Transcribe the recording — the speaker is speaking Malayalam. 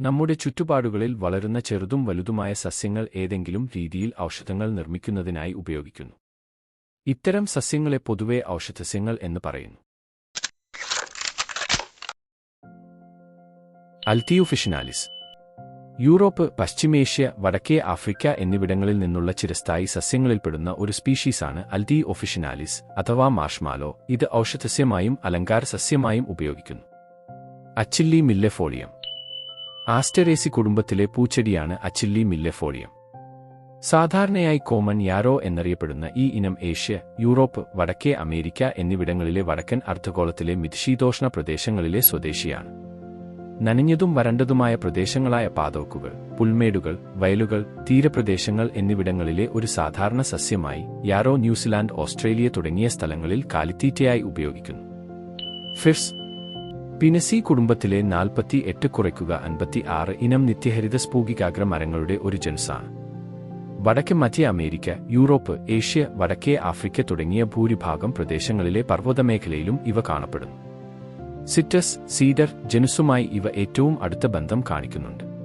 നമ്മുടെ ചുറ്റുപാടുകളിൽ വളരുന്ന ചെറുതും വലുതുമായ സസ്യങ്ങൾ ഏതെങ്കിലും രീതിയിൽ ഔഷധങ്ങൾ നിർമ്മിക്കുന്നതിനായി ഉപയോഗിക്കുന്നു. ഇത്തരം സസ്യങ്ങളെ പൊതുവെ ഔഷധസ്യങ്ങൾ എന്ന് പറയുന്നു. അൽത്തിയുഫിഷിനാലിസ്. യൂറോപ്പ് പശ്ചിമേഷ്യ വടക്കേ ആഫ്രിക്ക എന്നിവിടങ്ങളിൽ നിന്നുള്ള ചിരസ്ഥായി സസ്യങ്ങളിൽപ്പെടുന്ന ഒരു സ്പീഷീസാണ് അൽതി ഒഫിഷിനാലിസ് അഥവാ മാഷ്മാലോ. ഇത് ഔഷധസ്യമായും അലങ്കാര സസ്യമായും ഉപയോഗിക്കുന്നു. അച്ചില്ലി മില്ലെഫോളിയം. ആസ്റ്ററേസി കുടുംബത്തിലെ പൂച്ചെടിയാണ് അച്ചില്ലി മില്ലെഫോളിയം. സാധാരണയായി കോമൺ യാരോ എന്നറിയപ്പെടുന്ന ഈ ഇനം ഏഷ്യ യൂറോപ്പ് വടക്കേ അമേരിക്ക എന്നിവിടങ്ങളിലെ വടക്കൻ അർദ്ധഗോളത്തിലെ മിതിശീതോഷ്ണ പ്രദേശങ്ങളിലെ സ്വദേശിയാണ്. നനഞ്ഞതും വരണ്ടതുമായ പ്രദേശങ്ങളായ പാതോക്കുകൾ പുൽമേടുകൾ വയലുകൾ തീരപ്രദേശങ്ങൾ എന്നിവിടങ്ങളിലെ ഒരു സാധാരണ സസ്യമായി യാരോ ന്യൂസിലാൻഡ് ഓസ്ട്രേലിയ തുടങ്ങിയ സ്ഥലങ്ങളിൽ കാലിത്തീറ്റയായി ഉപയോഗിക്കുന്നു. ഫിർസ് പിനസി കുടുംബത്തിലെ നാൽപ്പത്തി എട്ട് കുറയ്ക്കുക അൻപത്തി ആറ് ഇനം നിത്യഹരിത സ്പൂകികാഗ്ര മരങ്ങളുടെ ഒരു ജനുസാണ് വടക്കേ മധ്യ അമേരിക്ക യൂറോപ്പ് ഏഷ്യ വടക്കേ ആഫ്രിക്ക തുടങ്ങിയ ഭൂരിഭാഗം പ്രദേശങ്ങളിലെ പർവതമേഖലയിലും ഇവ കാണപ്പെടുന്നു. സിറ്റസ് സീഡർ ജനുസുമായി ഇവ ഏറ്റവും അടുത്ത ബന്ധം കാണിക്കുന്നുണ്ട്.